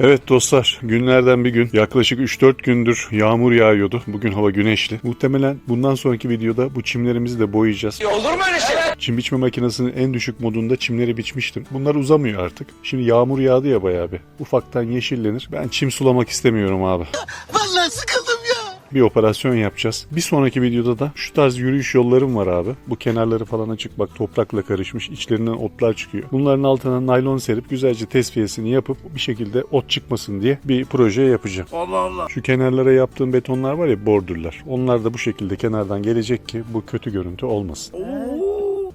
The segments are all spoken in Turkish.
Evet dostlar günlerden bir gün yaklaşık 3-4 gündür yağmur yağıyordu. Bugün hava güneşli. Muhtemelen bundan sonraki videoda bu çimlerimizi de boyayacağız. Olur mu öyle şey? Çim biçme makinesinin en düşük modunda çimleri biçmiştim. Bunlar uzamıyor artık. Şimdi yağmur yağdı ya bayağı bir. Ufaktan yeşillenir. Ben çim sulamak istemiyorum abi. Vallahi sıkıldım ya. Bir operasyon yapacağız. Bir sonraki videoda da şu tarz yürüyüş yollarım var abi. Bu kenarları falan açık bak toprakla karışmış. İçlerinden otlar çıkıyor. Bunların altına naylon serip güzelce tesviyesini yapıp bir şekilde ot çıkmasın diye bir proje yapacağım. Allah Allah. Şu kenarlara yaptığım betonlar var ya bordürler. Onlar da bu şekilde kenardan gelecek ki bu kötü görüntü olmasın.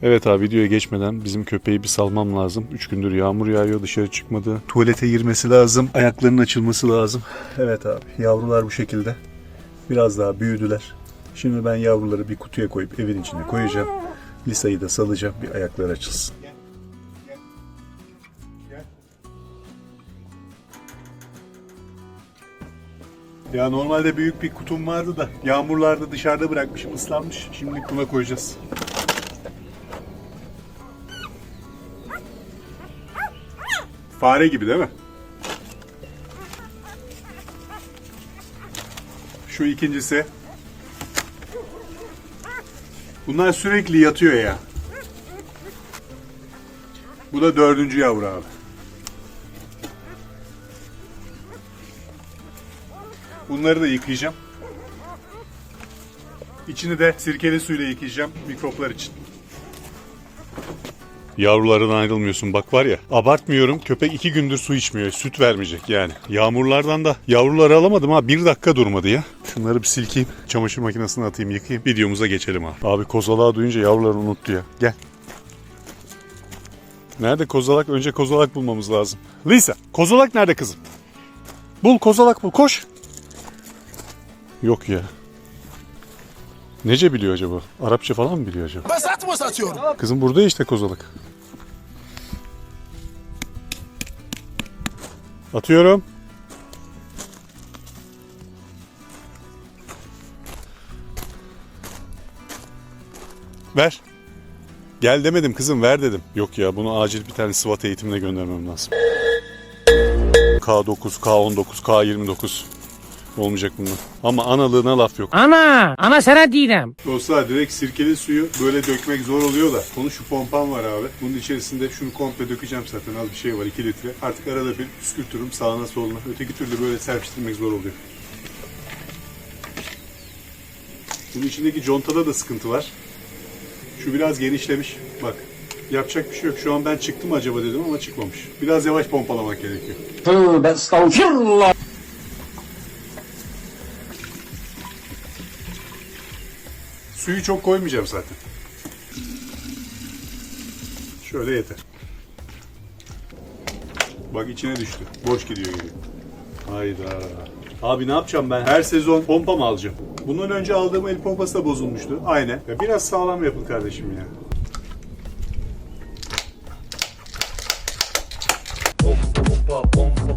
Evet abi videoya geçmeden bizim köpeği bir salmam lazım. 3 gündür yağmur yağıyor dışarı çıkmadı. Tuvalete girmesi lazım. Ayaklarının açılması lazım. Evet abi yavrular bu şekilde. Biraz daha büyüdüler. Şimdi ben yavruları bir kutuya koyup evin içine koyacağım. Lisa'yı da salacağım bir ayakları açılsın. Ya normalde büyük bir kutum vardı da yağmurlarda dışarıda bırakmışım ıslanmış. Şimdi buna koyacağız. Fare gibi değil mi? Şu ikincisi. Bunlar sürekli yatıyor ya. Bu da dördüncü yavru abi. Bunları da yıkayacağım. İçini de sirkeli suyla yıkayacağım mikroplar için. Yavrulardan ayrılmıyorsun bak var ya. Abartmıyorum köpek iki gündür su içmiyor. Süt vermeyecek yani. Yağmurlardan da yavruları alamadım ha. Bir dakika durmadı ya. Şunları bir silkeyim. Çamaşır makinesine atayım yıkayayım. Videomuza geçelim abi. Abi kozalağı duyunca yavruları unuttu ya. Gel. Nerede kozalak? Önce kozalak bulmamız lazım. Lisa kozalak nerede kızım? Bul kozalak bul koş. Yok ya. Nece biliyor acaba? Arapça falan mı biliyor acaba? Ben satma satıyorum. Kızım burada ya işte kozalak. Atıyorum. Ver. Gel demedim kızım ver dedim. Yok ya bunu acil bir tane SWAT eğitimine göndermem lazım. K9, K19, K29. Olmayacak bunlar. Ama analığına laf yok. Ana, ana sana diyeceğim. Dostlar direkt sirkeli suyu böyle dökmek zor oluyor da. Onun şu pompam var abi. Bunun içerisinde şunu komple dökeceğim zaten. Az bir şey var 2 litre. Artık arada bir püskürtürüm sağına soluna. Öteki türlü böyle serpiştirmek zor oluyor. Bunun içindeki contada da sıkıntı var. Şu biraz genişlemiş. Bak yapacak bir şey yok. Şu an ben çıktım acaba dedim ama çıkmamış. Biraz yavaş pompalamak gerekiyor. Tövbe estağfirullah. Suyu çok koymayacağım zaten. Şöyle yeter. Bak içine düştü. Boş gidiyor gibi. Hayda. Abi ne yapacağım ben? Her sezon pompa mı alacağım? Bundan önce aldığım el pompası da bozulmuştu. Aynen. Ya biraz sağlam yapın kardeşim ya.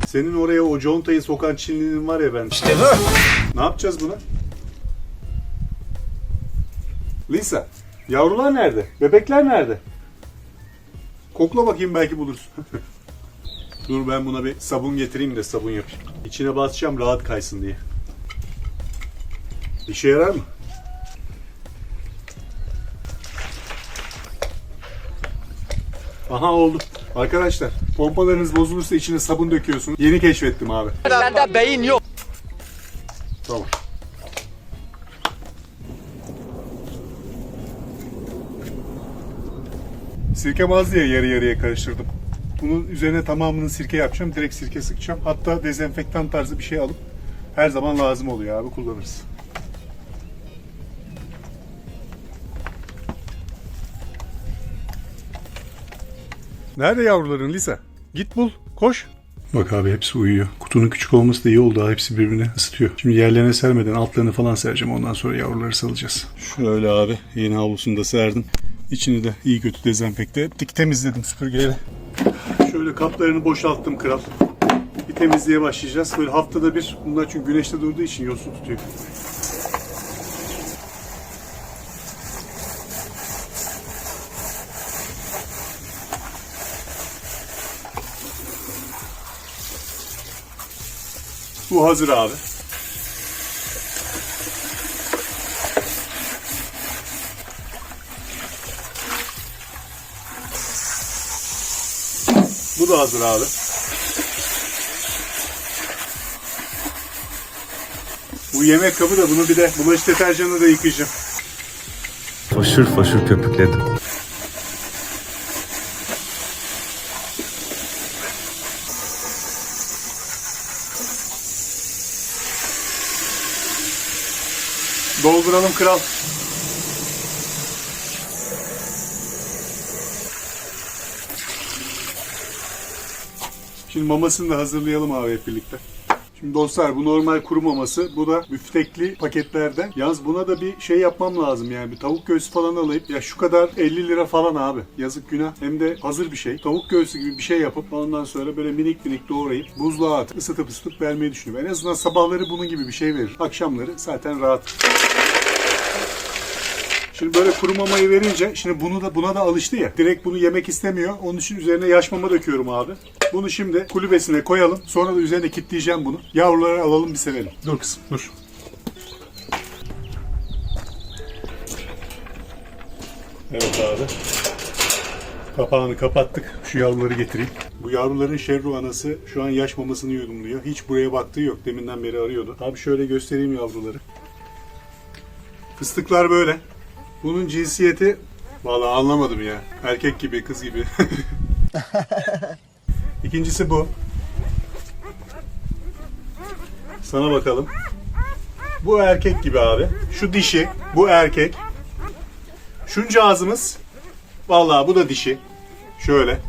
Senin oraya o contayı sokan Çinlinin var ya ben. İşte bu. Ne yapacağız buna? Lisa, yavrular nerede? Bebekler nerede? Kokla bakayım belki bulursun. Dur ben buna bir sabun getireyim de sabun yapayım. İçine basacağım rahat kaysın diye. İşe yarar mı? Aha oldu. Arkadaşlar pompalarınız bozulursa içine sabun döküyorsunuz. Yeni keşfettim abi. Bende beyin yok. Sirke baz diye yarı yarıya karıştırdım. Bunun üzerine tamamını sirke yapacağım. Direkt sirke sıkacağım. Hatta dezenfektan tarzı bir şey alıp her zaman lazım oluyor abi kullanırız. Nerede yavruların Lisa? Git bul, koş. Bak abi hepsi uyuyor. Kutunun küçük olması da iyi oldu. Hepsi birbirine ısıtıyor. Şimdi yerlerine sermeden altlarını falan sereceğim. Ondan sonra yavruları salacağız. Şöyle abi yeni havlusunu da serdim. İçini de iyi kötü dezenfekte ettik. Temizledim süpürgeyle. Şöyle kaplarını boşalttım kral. Bir temizliğe başlayacağız. Böyle haftada bir. Bunlar çünkü güneşte durduğu için yosun tutuyor. Bu hazır abi. Bu da hazır abi. Bu yemek kabı da bunu bir de bulaşık deterjanla da yıkayacağım. Foşur foşur köpükledim. Dolduralım kral. Şimdi mamasını da hazırlayalım abi hep birlikte. Şimdi dostlar bu normal kuru maması. Bu da büftekli paketlerden. Yalnız buna da bir şey yapmam lazım yani. Bir tavuk göğsü falan alayım. Ya şu kadar 50 lira falan abi. Yazık günah. Hem de hazır bir şey. Tavuk göğsü gibi bir şey yapıp ondan sonra böyle minik minik doğrayıp buzluğa atıp ısıtıp ısıtıp vermeyi düşünüyorum. En azından sabahları bunun gibi bir şey verir. Akşamları zaten rahat. Şimdi böyle kuru mamayı verince şimdi bunu da buna da alıştı ya. Direkt bunu yemek istemiyor. Onun için üzerine yaş mama döküyorum abi. Bunu şimdi kulübesine koyalım. Sonra da üzerine kilitleyeceğim bunu. Yavruları alalım bir sevelim. Dur kızım dur. Evet abi. Kapağını kapattık. Şu yavruları getireyim. Bu yavruların şerru anası şu an yaş mamasını yudumluyor. Hiç buraya baktığı yok. Deminden beri arıyordu. Abi şöyle göstereyim yavruları. Fıstıklar böyle. Bunun cinsiyeti vallahi anlamadım ya. Erkek gibi, kız gibi. İkincisi bu. Sana bakalım. Bu erkek gibi abi. Şu dişi, bu erkek. Şunca ağzımız. Vallahi bu da dişi. Şöyle.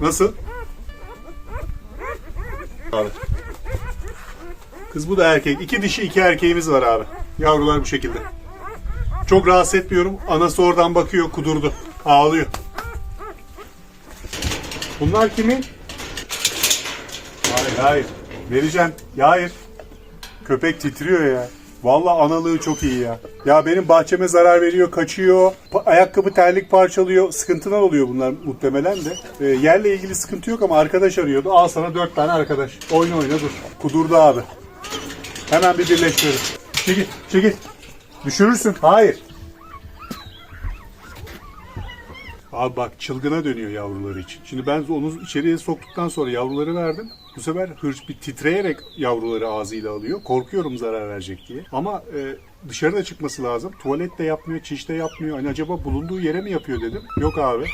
Nasıl? Abi. Kız bu da erkek. İki dişi, iki erkeğimiz var abi. Yavrular bu şekilde. Çok rahatsız etmiyorum. Anası oradan bakıyor, kudurdu. Ağlıyor. Bunlar kimin? Hayır, hayır. Vereceğim. Ya hayır. Köpek titriyor ya. Vallahi analığı çok iyi ya. Ya benim bahçeme zarar veriyor, kaçıyor. Ayakkabı terlik parçalıyor. Sıkıntılar oluyor bunlar muhtemelen de. Ee, yerle ilgili sıkıntı yok ama arkadaş arıyordu. Al sana dört tane arkadaş. Oyna oyna dur. Kudurdu abi. Hemen bir birleştirelim. Çekil, çekil. Düşürürsün. Hayır. Abi bak çılgına dönüyor yavruları için. Şimdi ben onu içeriye soktuktan sonra yavruları verdim. Bu sefer hırs bir titreyerek yavruları ağzıyla alıyor. Korkuyorum zarar verecek diye. Ama e, dışarıda çıkması lazım. Tuvalet de yapmıyor, çiş de yapmıyor. Hani acaba bulunduğu yere mi yapıyor dedim. Yok abi.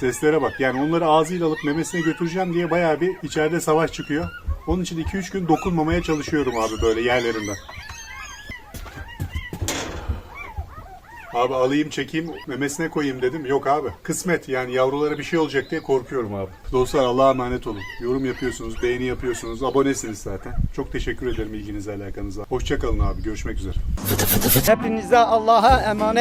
Seslere bak. Yani onları ağzıyla alıp memesine götüreceğim diye bayağı bir içeride savaş çıkıyor. Onun için 2-3 gün dokunmamaya çalışıyorum abi böyle yerlerinden. Abi alayım çekeyim memesine koyayım dedim. Yok abi. Kısmet yani yavrulara bir şey olacak diye korkuyorum abi. Dostlar Allah'a emanet olun. Yorum yapıyorsunuz, beğeni yapıyorsunuz, abonesiniz zaten. Çok teşekkür ederim ilginize alakanıza. Hoşçakalın abi. Görüşmek üzere. Hepinize Allah'a emanet.